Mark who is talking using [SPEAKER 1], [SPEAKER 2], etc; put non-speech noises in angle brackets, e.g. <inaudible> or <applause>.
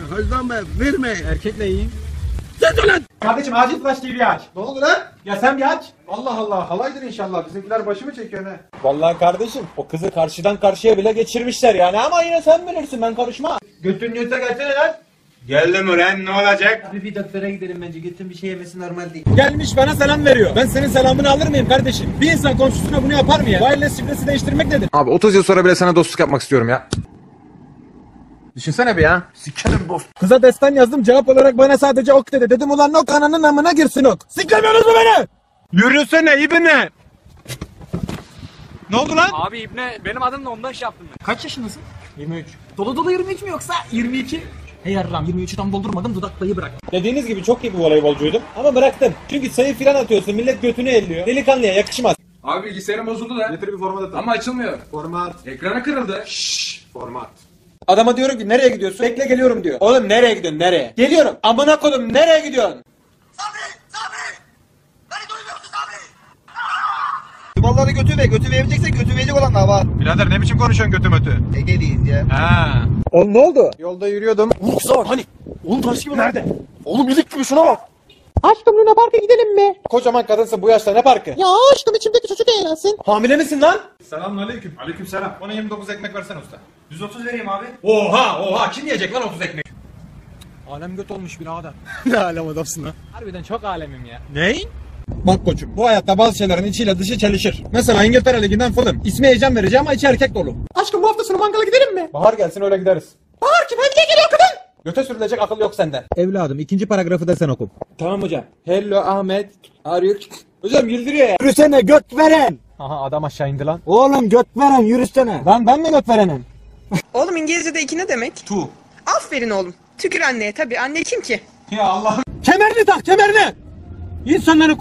[SPEAKER 1] hızlanma, verme.
[SPEAKER 2] Erkekle iyiyim.
[SPEAKER 3] Kardeşim acil flash TV aç. Ne oldu lan? Ya sen bir aç. Allah Allah halaydır inşallah. Bizimkiler başımı çekiyor ne?
[SPEAKER 2] Vallahi kardeşim o kızı karşıdan karşıya bile geçirmişler yani ama yine sen bilirsin ben karışma.
[SPEAKER 3] Götün göte gelsene lan.
[SPEAKER 4] Geldim ulan ne olacak?
[SPEAKER 3] Abi bir doktora gidelim bence. Götün bir şey yemesi normal değil.
[SPEAKER 2] Gelmiş bana selam veriyor. Ben senin selamını alır mıyım kardeşim? Bir insan komşusuna bunu yapar mı ya? Wireless şifresi değiştirmek nedir?
[SPEAKER 5] Abi 30 yıl sonra bile sana dostluk yapmak istiyorum ya. Düşünsene bir ya.
[SPEAKER 2] Kıza destan yazdım cevap olarak bana sadece ok dedi. Dedim ulan ok ananın amına girsin ok. Siklemiyorsunuz mu beni?
[SPEAKER 4] Yürüsene ibne. Ne oldu lan?
[SPEAKER 6] Abi İbne benim adım da ondan şey yaptım ben.
[SPEAKER 2] Kaç yaşındasın?
[SPEAKER 3] 23.
[SPEAKER 2] Dolu dolu 23 mi yoksa 22? Hey yarram 23'ü tam doldurmadım dudak payı bırak. Dediğiniz gibi çok iyi bir voleybolcuydum ama bıraktım. Çünkü sayı filan atıyorsun millet götünü elliyor. Delikanlıya yakışmaz.
[SPEAKER 4] Abi bilgisayarım bozuldu da.
[SPEAKER 3] Getir bir format atalım.
[SPEAKER 4] Ama açılmıyor.
[SPEAKER 3] Format.
[SPEAKER 4] Ekranı kırıldı.
[SPEAKER 3] Format.
[SPEAKER 2] Adama diyorum ki nereye gidiyorsun? Bekle geliyorum diyor. Oğlum nereye gidiyorsun nereye? Geliyorum. Amına kodum nereye gidiyorsun?
[SPEAKER 1] Malları götü ver, götü vereceksen götü verecek olan da var.
[SPEAKER 4] Birader ne biçim konuşuyorsun götü mötü?
[SPEAKER 1] Egeliyiz ya.
[SPEAKER 4] Ha.
[SPEAKER 2] Oğlum ne oldu?
[SPEAKER 3] Yolda yürüyordum.
[SPEAKER 2] Hani? Oğlum taş gibi nerede? Oğlum ilik gibi şuna bak. Aşkım Luna Park'a gidelim mi? Kocaman kadınsın bu yaşta ne parkı? Ya aşkım içimdeki çocuk eğlensin. Hamile misin lan?
[SPEAKER 3] Selamun aleyküm. Aleyküm selam. Bana 29 ekmek versene usta. 130 vereyim abi.
[SPEAKER 2] Oha oha kim yiyecek lan 30 ekmek? Alem göt olmuş birader. <laughs> ne alem adamsın lan?
[SPEAKER 6] Harbiden çok alemim ya.
[SPEAKER 2] Ney? Bak koçum bu hayatta bazı şeylerin içiyle dışı çelişir. Mesela İngiltere Ligi'nden Fulham. İsmi heyecan verici ama içi erkek dolu. Aşkım bu hafta sonu mangala gidelim mi? Bahar gelsin öyle gideriz. Bahar kim? Hediye geliyor kadın. Göte sürülecek akıl yok sende. Evladım ikinci paragrafı da sen oku. Tamam hocam. Hello Ahmet. Arıyor. Hocam güldürüyor ya.
[SPEAKER 7] Yürüsene göt veren.
[SPEAKER 2] Aha adam aşağı indi lan.
[SPEAKER 7] Oğlum göt veren yürüsene.
[SPEAKER 2] Lan ben mi göt verenim?
[SPEAKER 8] Oğlum İngilizce'de iki ne demek?
[SPEAKER 2] Tu.
[SPEAKER 8] Aferin oğlum. Tükür anneye tabii. Anne kim ki?
[SPEAKER 2] Ya Allah. Kemerini tak kemerini. İnsanları